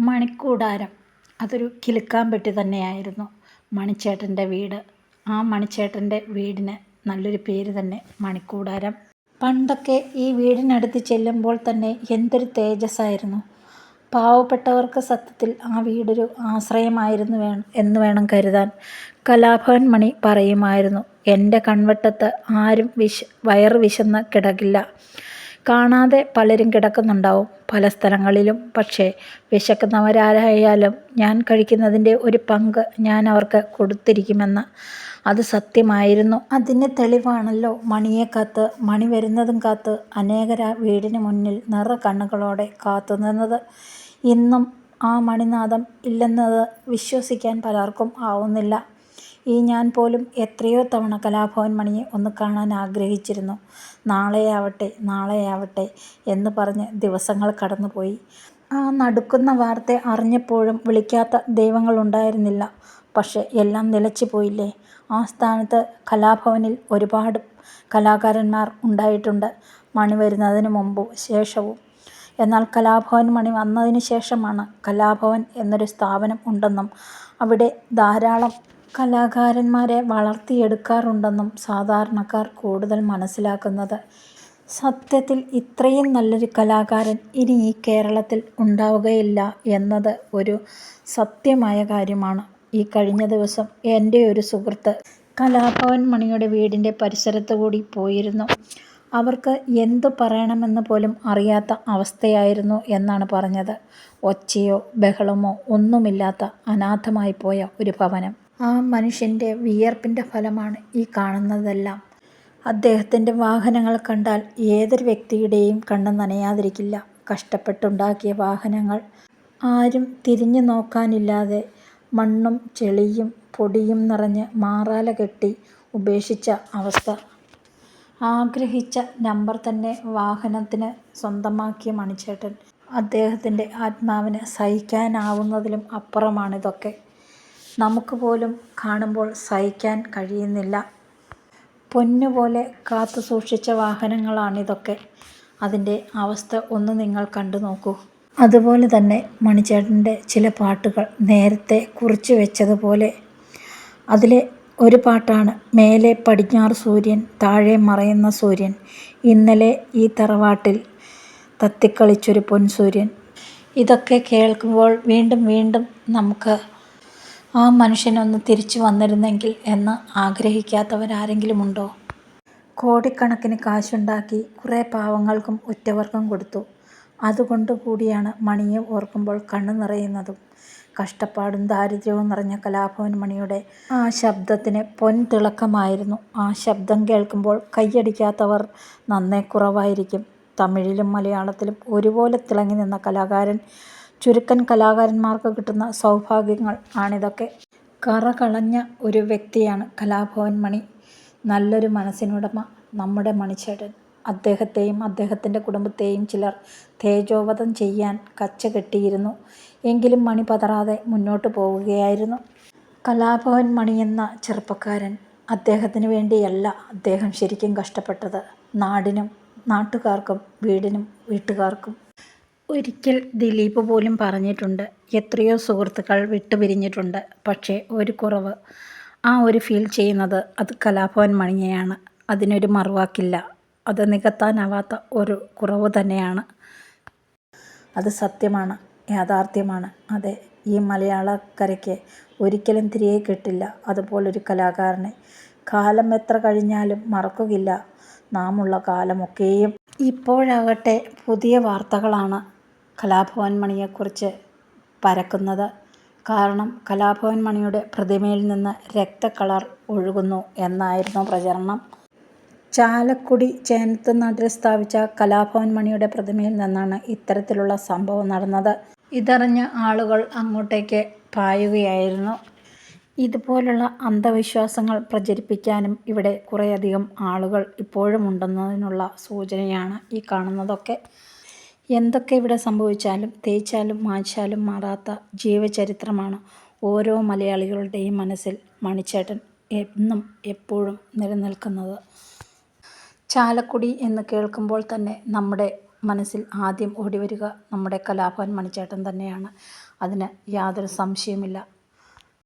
മണിക്കൂടാരം. അതൊരു കിലുക്കാമ്പെട്ടി തന്നെയായിരുന്നു. മണിച്ചേട്ടന്റെ വീട്. ആ മണിച്ചേട്ടന്റെ വീടിന് നല്ലൊരു പേര് തന്നെ മണിക്കൂടാരം. പണ്ടൊക്കെ ഈ വീടിനടുത്ത് ചെല്ലുമ്പോൾ തന്നെ എന്തൊരു തേജസ്സായിരുന്നു. പാവപ്പെട്ടവർക്ക് സത്യത്തിൽ ആ വീടൊരു ആശ്രയമായിരുന്നു വേണം എന്ന് വേണം കരുതാൻ. കലാഭവൻ മണി പറയുമായിരുന്നു എന്റെ കൺവട്ടത്ത് ആരും വിശ വയറ് വിശന്ന് കിടക്കില്ല കാണാതെ പലരും കിടക്കുന്നുണ്ടാവും പല സ്ഥലങ്ങളിലും. പക്ഷേ വിശക്കുന്നവരാരായാലും ഞാൻ കഴിക്കുന്നതിന്റെ ഒരു പങ്ക് ഞാൻ അവർക്ക് കൊടുത്തിരിക്കുമെന്ന് അത് സത്യമായിരുന്നു. അതിന് തെളിവാണല്ലോ മണിയെ കാത്ത് മണി വരുന്നതും കാത്ത് അനേകര വീടിന് മുന്നിൽ നിറ കണ്ണുകളോടെ കാത്തു കാത്തുനിന്നത് ഇന്നും ആ മണിനാദം ഇല്ലെന്നത് വിശ്വസിക്കാൻ പലർക്കും ആവുന്നില്ല. ഈ ഞാൻ പോലും എത്രയോ തവണ കലാഭവൻ മണിയെ ഒന്ന് കാണാൻ ആഗ്രഹിച്ചിരുന്നു. നാളെയാവട്ടെ നാളെയാവട്ടെ എന്ന് പറഞ്ഞ് ദിവസങ്ങൾ കടന്നുപോയി. ആ നടുക്കുന്ന വാർത്ത അറിഞ്ഞപ്പോഴും വിളിക്കാത്ത ദൈവങ്ങളുണ്ടായിരുന്നില്ല പക്ഷേ എല്ലാം നിലച്ചു പോയില്ലേ? ആ സ്ഥാനത്ത് കലാഭവനിൽ ഒരുപാട് കലാകാരന്മാർ ഉണ്ടായിട്ടുണ്ട്. മണി വരുന്നതിന് മുമ്പും ശേഷവും. എന്നാൽ കലാഭവൻ മണി വന്നതിന് ശേഷമാണ് കലാഭവൻ എന്നൊരു സ്ഥാപനം ഉണ്ടെന്നും അവിടെ ധാരാളം കലാകാരന്മാരെ വളർത്തിയെടുക്കാറുണ്ടെന്നും സാധാരണക്കാർ കൂടുതൽ മനസ്സിലാക്കുന്നത്. സത്യത്തിൽ ഇത്രയും നല്ലൊരു കലാകാരൻ ഇനി ഈ കേരളത്തിൽ ഉണ്ടാവുകയില്ല എന്നത് ഒരു സത്യമായ കാര്യമാണ്. ഈ കഴിഞ്ഞ ദിവസം എന്റെ ഒരു സുഹൃത്ത് കലാഭവൻ മണിയുടെ വീടിന്റെ പരിസരത്ത് കൂടി പോയിരുന്നു. അവർക്ക് എന്തു പറയണമെന്ന് പോലും അറിയാത്ത അവസ്ഥയായിരുന്നു എന്നാണ് പറഞ്ഞത്. ഒച്ചയോ ബഹളമോ ഒന്നുമില്ലാത്ത അനാഥമായി പോയ ഒരു ഭവനം. ആ മനുഷ്യന്റെ വിയർപ്പിന്റെ ഫലമാണ് ഈ കാണുന്നതെല്ലാം. അദ്ദേഹത്തിന്റെ വാഹനങ്ങൾ കണ്ടാൽ ഏതൊരു വ്യക്തിയുടെയും കണ്ണ് നനയാതിരിക്കില്ല. കഷ്ടപ്പെട്ടുണ്ടാക്കിയ വാഹനങ്ങൾ ആരും തിരിഞ്ഞു നോക്കാനില്ലാതെ മണ്ണും ചെളിയും പൊടിയും നിറഞ്ഞ് മാറാല കെട്ടി ഉപേക്ഷിച്ച അവസ്ഥ. ആഗ്രഹിച്ച നമ്പർ തന്നെ വാഹനത്തിന് സ്വന്തമാക്കിയ മണിച്ചേട്ടൻ. അദ്ദേഹത്തിന്റെ ആത്മാവിന് സഹിക്കാനാവുന്നതിലും അപ്പുറമാണിതൊക്കെ. നമുക്ക് പോലും കാണുമ്പോൾ സഹിക്കാൻ കഴിയുന്നില്ല. പൊന്നുപോലെ കാത്തു സൂക്ഷിച്ച വാഹനങ്ങളാണിതൊക്കെ. അതിന്റെ അവസ്ഥ ഒന്ന് നിങ്ങൾ കണ്ടു നോക്കൂ. അതുപോലെ തന്നെ മണിച്ചേട്ടന്റെ ചില പാട്ടുകൾ നേരത്തെ കുറിച്ചു വെച്ചതുപോലെ. അതിലെ ഒരു പാട്ടാണ് മേലെ പടിഞ്ഞാറ് സൂര്യൻ താഴെ മറയുന്ന സൂര്യൻ ഇന്നലെ ഈ തറവാട്ടിൽ തത്തിക്കളിച്ചൊരു പൊൻസൂര്യൻ ഇതൊക്കെ കേൾക്കുമ്പോൾ വീണ്ടും വീണ്ടും നമുക്ക് ആ മനുഷ്യനൊന്ന് തിരിച്ചു വന്നിരുന്നെങ്കിൽ എന്ന് ആഗ്രഹിക്കാത്തവരാരെങ്കിലും ഉണ്ടോ കോടിക്കണക്കിന് കാശുണ്ടാക്കി കുറേ പാവങ്ങൾക്കും ഉറ്റവർക്കും കൊടുത്തു. അതുകൊണ്ട് കൂടിയാണ് മണിയെ ഓർക്കുമ്പോൾ കണ്ണു നിറയുന്നതും. കഷ്ടപ്പാടും ദാരിദ്ര്യവും നിറഞ്ഞ കലാഭവൻ മണിയുടെ ആ ശബ്ദത്തിന് പൊൻതിളക്കമായിരുന്നു. ആ ശബ്ദം കേൾക്കുമ്പോൾ കൈയടിക്കാത്തവർ നന്നേ കുറവായിരിക്കും. തമിഴിലും മലയാളത്തിലും ഒരുപോലെ തിളങ്ങി നിന്ന കലാകാരൻ ചുരുക്കൻ കലാകാരന്മാർക്ക് കിട്ടുന്ന സൗഭാഗ്യങ്ങൾ ആണിതൊക്കെ. കറകളഞ്ഞ ഒരു വ്യക്തിയാണ് കലാഭവൻ മണി. നല്ലൊരു മനസ്സിനുടമ നമ്മുടെ മണിച്ചേട്ടൻ. അദ്ദേഹത്തെയും അദ്ദേഹത്തിന്റെ കുടുംബത്തെയും ചിലർ തേജോവധം ചെയ്യാൻ കച്ചകെട്ടിയിരുന്നു എങ്കിലും മണി പതറാതെ മുന്നോട്ട് പോവുകയായിരുന്നു. കലാഭവൻ മണി എന്ന ചെറുപ്പക്കാരൻ അദ്ദേഹത്തിന് വേണ്ടിയല്ല അദ്ദേഹം ശരിക്കും കഷ്ടപ്പെട്ടത്. നാടിനും നാട്ടുകാർക്കും വീടിനും വീട്ടുകാർക്കും. ഒരിക്കൽ ദിലീപ് പോലും പറഞ്ഞിട്ടുണ്ട്. എത്രയോ സുഹൃത്തുക്കൾ വിട്ടുപിരിഞ്ഞിട്ടുണ്ട്. പക്ഷേ ഒരു കുറവ്. ആ ഒരു ഫീൽ ചെയ്യുന്നത് അത് കലാഭവൻ മണിഞ്ഞയാണ് അതിനൊരു മറുവാക്കില്ല. അത് നികത്താനാവാത്ത ഒരു കുറവ് തന്നെയാണ്. അത് സത്യമാണ്. യാഥാർത്ഥ്യമാണ്. അതെ ഈ മലയാളക്കരയ്ക്ക് ഒരിക്കലും തിരികെ കിട്ടില്ല. അതുപോലൊരു കലാകാരനെ. കാലം എത്ര കഴിഞ്ഞാലും മറക്കുകയില്ല. നാമുള്ള കാലമൊക്കെയും. ഇപ്പോഴാകട്ടെ പുതിയ വാർത്തകളാണ്. കലാഭവൻ മണിയെക്കുറിച്ച് പരക്കുന്നത്. കാരണം കലാഭവൻ മണിയുടെ പ്രതിമയിൽ നിന്ന് രക്തക്കളർ ഒഴുകുന്നു എന്നായിരുന്നു പ്രചരണം. ചാലക്കുടി ചേനത്തുനാട്ടിൽ സ്ഥാപിച്ച കലാഭവൻ മണിയുടെ പ്രതിമയിൽ നിന്നാണ് ഇത്തരത്തിലുള്ള സംഭവം നടന്നത്. ഇതറിഞ്ഞ ആളുകൾ അങ്ങോട്ടേക്ക് പായുകയായിരുന്നു. ഇതുപോലുള്ള അന്ധവിശ്വാസങ്ങൾ പ്രചരിപ്പിക്കാനും ഇവിടെ കുറേയധികം ആളുകൾ ഇപ്പോഴും ഉണ്ടെന്നതിനുള്ള സൂചനയാണ് ഈ കാണുന്നതൊക്കെ. എന്തൊക്കെ ഇവിടെ സംഭവിച്ചാലും തേച്ചാലും മാച്ചാലും മാറാത്ത ജീവചരിത്രമാണ് ഓരോ മലയാളികളുടെയും മനസ്സിൽ മണിച്ചേട്ടൻ എന്നും എപ്പോഴും നിലനിൽക്കുന്നത്. ചാലക്കുടി എന്ന് കേൾക്കുമ്പോൾ തന്നെ നമ്മുടെ മനസ്സിൽ ആദ്യം ഓടിവരിക നമ്മുടെ കലാഭവൻ മണിച്ചേട്ടൻ തന്നെയാണ്. അതിന് യാതൊരു സംശയമില്ല